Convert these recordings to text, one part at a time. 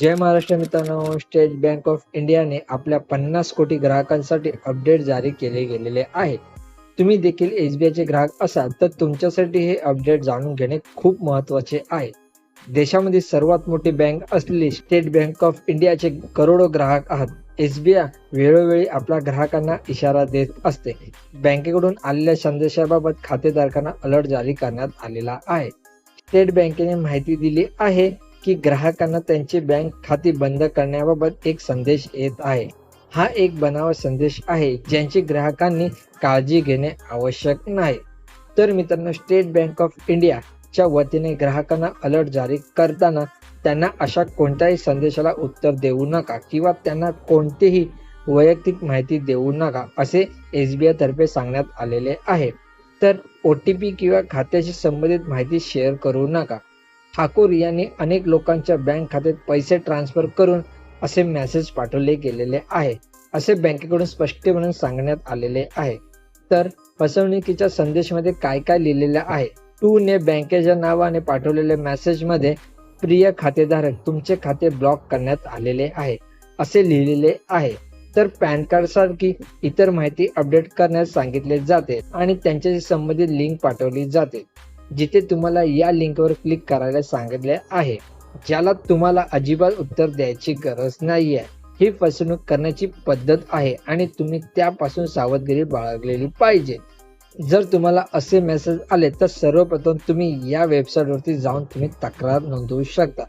जय महाराष्ट्र मित्रांनो state bank of इंडियाने आपल्या पन्नास कोटी ग्राहकांसाठी अपडेट जारी केले गेलेले आहे तुम्ही देखील एस बी आयचे ग्राहक असाल तर तुमच्यासाठी हे अपडेट जाणून घेणे खूप महत्त्वाचे आहे. देशामध्ये सर्वात मोठी बँक असलेली स्टेट बँक ऑफ इंडियाचे करोडो ग्राहक आहात. एसबीआय वेळोवेळी आपल्या ग्राहकांना इशारा देत असते. बँकेकडून आलेल्या संदेशाबाबत खातेधारकांना अलर्ट जारी करण्यात आलेला आहे. स्टेट बँकेने माहिती दिली आहे की ग्राहकांना त्यांचे बँक खाते बंद करण्याबाबत एक संदेश येत आहे. हा एक बनाव संदेश आहे ज्यांची ग्राहकांनी काळजी घेणे आवश्यक नाही. तर मित्रांनो स्टेट बँक ऑफ इंडिया च्या वतीने ग्राहकांना अलर्ट जारी करताना त्यांना अशा कोणत्याही संदेशाला उत्तर देऊ नका किंवा त्यांना कोणतीही वैयक्तिक माहिती देऊ नका असे एस बी तर्फे सांगण्यात आलेले आहे. तर ओ टी पी किंवा खात्याशी संबंधित माहिती शेअर करू नका. ठाकूर यांनी अनेक लोकांच्या बँक खात्यात पैसे ट्रान्सफर करून असे मेसेज पाठवले गेलेले आहे. असे बँकेकडून स्पष्टपणे सांगण्यात आलेले आहे. तर फसवणुकीच्या संदेशमध्ये काय काय लिहिलेलं आहे? टू ने बँकेच्या नावाने पाठवलेल्या मेसेजमध्ये प्रिय खातेधारक तुमचे खाते ब्लॉक करण्यात आलेले आहे. असे लिहिलेले आहे. तर पॅन कार्ड सारखी इतर माहिती अपडेट करण्यास सांगितले जाते आणि त्यांच्याशी संबंधित लिंक पाठवली जाते. जिथे तुम्हाला या लिंकवर क्लिक करायला सांगितले आहे. ज्याला तुम्हाला अजिबात उत्तर द्यायची गरज नाही आहे ही फसवणूक करण्याची पद्धत आहे आणि तुम्ही त्यापासून सावधगिरी बाळगलेली पाहिजे. जर तुम्हाला असे मेसेज आले तर सर्वप्रथम तुम्ही या वेबसाईटवरती जाऊन तुम्ही तक्रार नोंदवू शकता.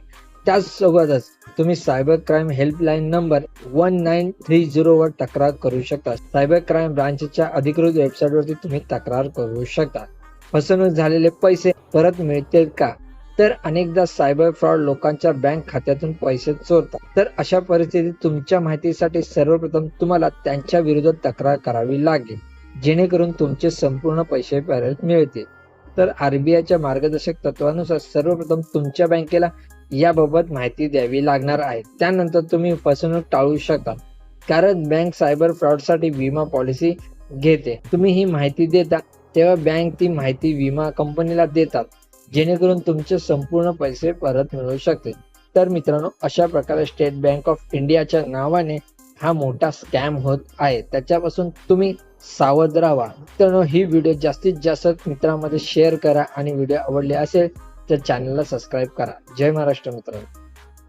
त्याचसोबतच तुम्ही cyber crime helpline number one nine three वर तक्रार करू शकता. सायबर क्राईम ब्रांचच्या अधिकृत वेबसाईटवरती तुम्ही तक्रार करू शकता. फसवणूक झालेले पैसे परत मिळतील का? तर अनेकदा सायबर फ्रॉड लोकांच्या बँक खात्यातून पैसे चोरतात. तर अशा परिस्थितीत तुमच्या माहितीसाठी सर्वप्रथम तुम्हाला त्यांच्या विरोधात तक्रार करावी लागेल जेणेकरून तुमचे संपूर्ण पैसे परत मिळतील. तर आरबीआयच्या मार्गदर्शक तत्वानुसार सर्वप्रथम तुमच्या बँकेला याबाबत माहिती द्यावी लागणार आहे. त्यानंतर तुम्ही फसवणूक टाळू शकता कारण बँक सायबर फ्रॉडसाठी विमा पॉलिसी घेते. तुम्ही ही माहिती देता तेव्हा बँक ती माहिती विमा कंपनीला देतात जेणेकरून तुमचे संपूर्ण पैसे परत मिळू शकते तर मित्रांनो अशा प्रकारे स्टेट बँक ऑफ इंडियाच्या नावाने हा मोठा स्कॅम होत आहे. त्याच्यापासून तुम्ही सावध राहा. मित्रांनो ही व्हिडिओ जास्तीत जास्त मित्रांमध्ये शेअर करा आणि व्हिडिओ आवडले असेल तर चॅनलला सबस्क्राईब करा. जय महाराष्ट्र मित्रांनो.